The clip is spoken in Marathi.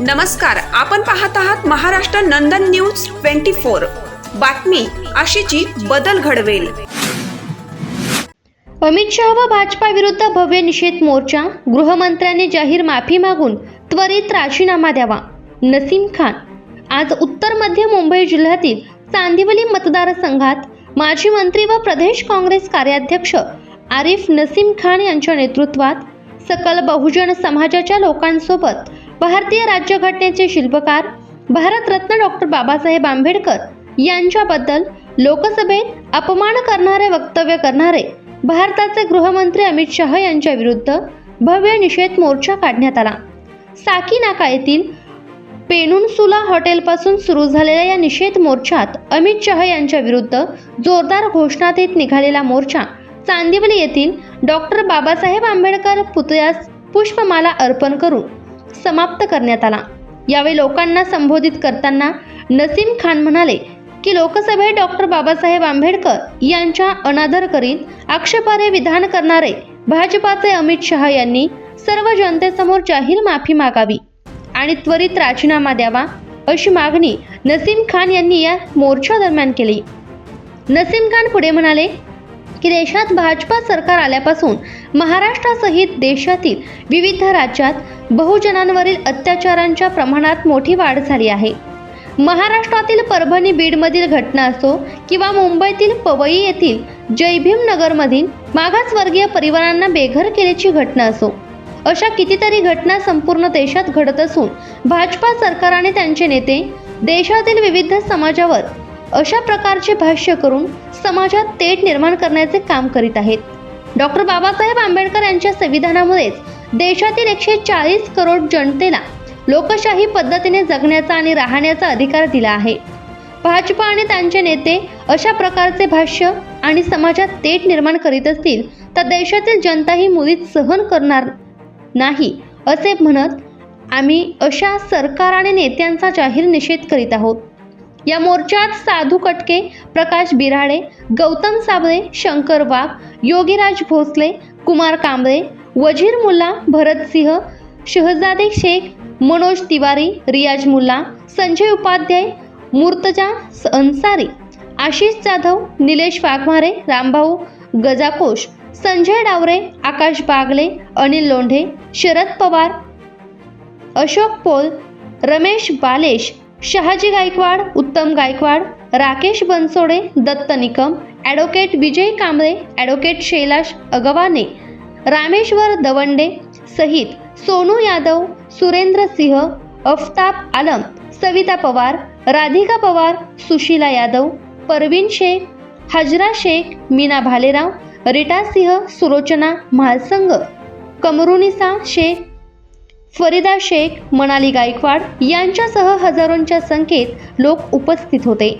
नमस्कार आपण पाहत आहात Maharashtra Nandan news twenty four. बातमी अशीची बदल घडवेल. अमित शहा व भाजपा विरुद्ध भव्य निषेध मोर्चा गृहमंत्र्यांनी जाहीर माफी मागून त्वरित राजीनामा द्यावा. नसीम खान. आज उत्तर मध्य मुंबई जिल्ह्यातील चांदिवली मतदारसंघात माजी मंत्री व प्रदेश काँग्रेस कार्याध्यक्ष आरिफ नसीम खान यांच्या नेतृत्वात सकल बहुजन समाजाच्या लोकांसोबत भारतीय राज्यघटनेचे शिल्पकार भारतरत्न डॉक्टर बाबासाहेब आंबेडकर यांच्याबद्दल लोकसभेत अपमान करणारे वक्तव्य करणारे भारताचे गृहमंत्री अमित शहा यांच्या विरुद्ध भव्य निषेध मोर्चा काढण्यात आला. साकी नाका येथील पेनुन्सुला हॉटेलपासून सुरू झालेल्या या निषेध मोर्चात अमित शहा यांच्या विरुद्ध जोरदार घोषणा देत निघालेला मोर्चा चांदिवली येथील डॉक्टर बाबासाहेब आंबेडकर पुतळ्यास पुष्पमाला अर्पण करून समाप्त करण्यात आला. यावेळी लोकांना संबोधित करताना नसीम खान म्हणाले की लोकसभेत डॉक्टर बाबासाहेब आंबेडकर यांच्या अनादर करीत आक्षेपारे विधान करणारे भाजपाचे अमित शहा यांनी सर्व जनतेसमोर जाहीर माफी मागावी आणि त्वरित राजीनामा द्यावा अशी मागणी नसीम खान यांनी या मोर्चा दरम्यान केली. नसीम खान पुढे म्हणाले की देशात भाजपा सरकार आल्यापासून महाराष्ट्रासहित देशातील विविध राज्यात बहुजनांवरील अत्याचारांच्या प्रमाणात मोठी वाढ झाली आहे. महाराष्ट्रातील परभणी बीडमधील घटना असो किंवा मुंबईतील पवई येथील जयभीम नगरमधील मागासवर्गीय परिवारांना बेघर केल्याची घटना असो अशा कितीतरी घटना संपूर्ण देशात घडत असून भाजपा सरकार आणि त्यांचे नेते देशातील विविध समाजावर अशा प्रकारचे भाष्य करून समाजात तेढ निर्माण करण्याचे काम करीत आहेत. डॉक्टर बाबासाहेब आंबेडकर यांच्या संविधानामुळेच देशातील एकशे चाळीस करोड जनतेला लोकशाही पद्धतीने जगण्याचा आणि राहण्याचा अधिकार दिला आहे. भाजपा आणि त्यांचे नेते अशा प्रकारचे भाष्य आणि समाजात तेट निर्माण करीत असतील तर देशातील जनता ही मुळीच सहन करणार नाही असे म्हणत आम्ही अशा सरकार आणि नेत्यांचा जाहीर निषेध करीत आहोत. या मोर्चात साधू कटके प्रकाश बिराडे गौतम साबळे शंकर वाघ योगीराज भोसले कुमार कांबळे वजीर मुल्ला भरतसिंह शहजादे शेख मनोज तिवारी रियाज मुल्ला संजय उपाध्याय मूर्तजा अन्सारी आशिष जाधव निलेश वाघमारे रामभाऊ गजाकोश संजय डावरे आकाश बागले अनिल लोंढे शरद पवार अशोक पोल रमेश बालेश शहाजी गायकवाड उत्तम गायकवाड राकेश बनसोडे दत्त निकम ॲडव्होकेट विजय कांबळे ॲडव्होकेट शैलाश अगवाने रामेश्वर दवंडे सहित सोनू यादव सुरेंद्र सिंह अफ्ताब आलम सविता पवार राधिका पवार सुशीला यादव परवीन शेख हजरा शेख मीना भालेराव रिटा सिंह सुरोचना महासंघ कमरुनिसा शेख फरीदा शेख मनाली गायकवाड यांच्यासह हजारोंच्या संख्येत लोक उपस्थित होते.